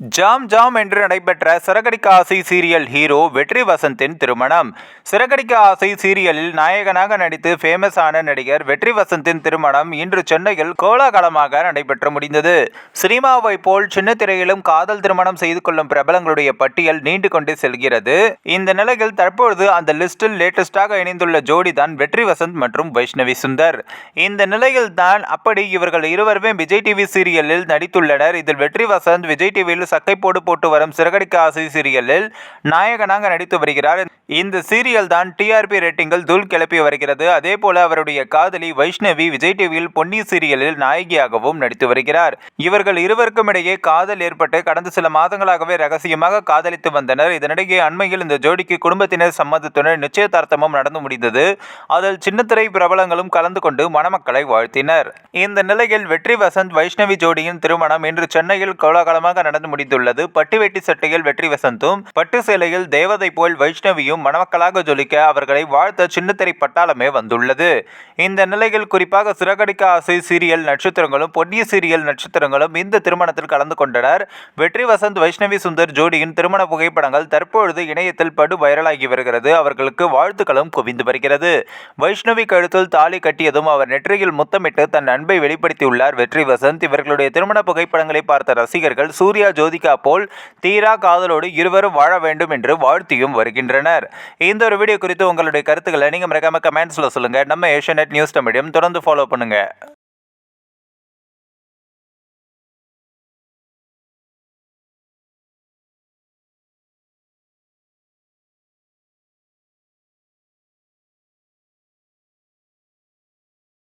Jam jam என்று நடைபெற்ற சிறகடிக்க ஆசை சீரியல் ஹீரோ வெற்றி வசந்தின் திருமணம். சிறகடிக்க ஆசை சீரியலில் நாயகனாக நடித்து ஃபேமஸ் ஆன நடிகர் வெற்றி வசந்தின் திருமணம் இன்று சென்னையில் கோலாகலமாக நடைபெற்று முடிந்தது. சினிமாவை போல் சின்ன திரையிலும் காதல் திருமணம் செய்து கொள்ளும் பிரபலங்களுடைய பட்டியல் நீண்டு கொண்டே செல்கிறது. இந்த நிலையில் தற்பொழுது அந்த லிஸ்டில் லேட்டஸ்டாக இணைந்துள்ள ஜோடி தான் வெற்றி வசந்த் மற்றும் வைஷ்ணவி சுந்தர். இந்த நிலையில் தான் அப்படி இவர்கள் இருவருமே விஜய் டிவி சீரியலில் நடித்துள்ளனர். இதில் வெற்றி வசந்த் விஜய் டிவியில் சக்கை போடு போட்டு வரும் சிறகடிக்க ஆசை சீரியலில் நாயகனாக நடித்து வருகிறார். இந்த சீரியல் தான் டிஆர்பி ரேட்டிங்கில் தூள் கிளப்பி வருகிறது. அதே போல அவருடைய காதலி வைஷ்ணவி விஜய் டிவியில் பொன்னி சீரியலில் நாயகியாகவும் நடித்து வருகிறார். இவர்கள் இருவருக்கும் இடையே காதல் ஏற்பட்டு கடந்த சில மாதங்களாகவே ரகசியமாக காதலித்து வந்தனர். இதனிடையே அண்மையில் இந்த ஜோடிக்கு குடும்பத்தினர் சம்மதத்துடன் நிச்சயதார்த்தமும் நடந்து முடிந்தது. அதில் சின்னத்திரை பிரபலங்களும் கலந்து கொண்டு மணமக்களை வாழ்த்தினர். இந்த நிலையில் வெற்றி வசந்த் வைஷ்ணவி ஜோடியின் திருமணம் இன்று சென்னையில் கோலாகலமாக நடந்து முடிந்துள்ளது. பட்டு வேட்டி சட்டையில் வெற்றி வசந்தும் பட்டு சேலையில் தேவதை போல் வைஷ்ணவியும் மணமக்களாக ஜொலிக்க அவர்களை வாழ்த்த சின்னத்திரை பட்டாளமே வந்துள்ளது. இந்த நிலையில் குறிப்பாக சிறகடிக்க ஆசை சீரியல் நட்சத்திரங்களும் பொன்னிய சீரியல் நட்சத்திரங்களும் இந்த திருமணத்தில் கலந்து கொண்டனர். வெற்றி வசந்த் வைஷ்ணவி சுந்தர் ஜோடியின் திருமண புகைப்படங்கள் தற்பொழுது இணையத்தில் படு வைரலாகி வருகிறது. அவர்களுக்கு வாழ்த்துக்களும் குவிந்து வருகிறது. வைஷ்ணவி கழுத்தில் தாலி கட்டியதும் அவர் நெற்றியில் முத்தமிட்டு தன் அன்பை வெளிப்படுத்தியுள்ளார். வெற்றி வசந்த் இவர்களுடைய திருமண புகைப்படங்களை பார்த்த ரசிகர்கள் சூர்யா ஜோதிகா போல் தீரா காதலோடு இருவரும் வாழ வேண்டும் என்று வாழ்த்தியும் வருகின்றனர். இந்த ஒரு வீடியோ குறித்து உங்களுடைய கருத்துக்களை நீங்கள் மறக்காம கமெண்ட்ஸில் சொல்லுங்கள் நம்ம ஏஷியநெட் நியூஸ் தமிழையும் தொடர்ந்து ஃபாலோ பண்ணுங்கள்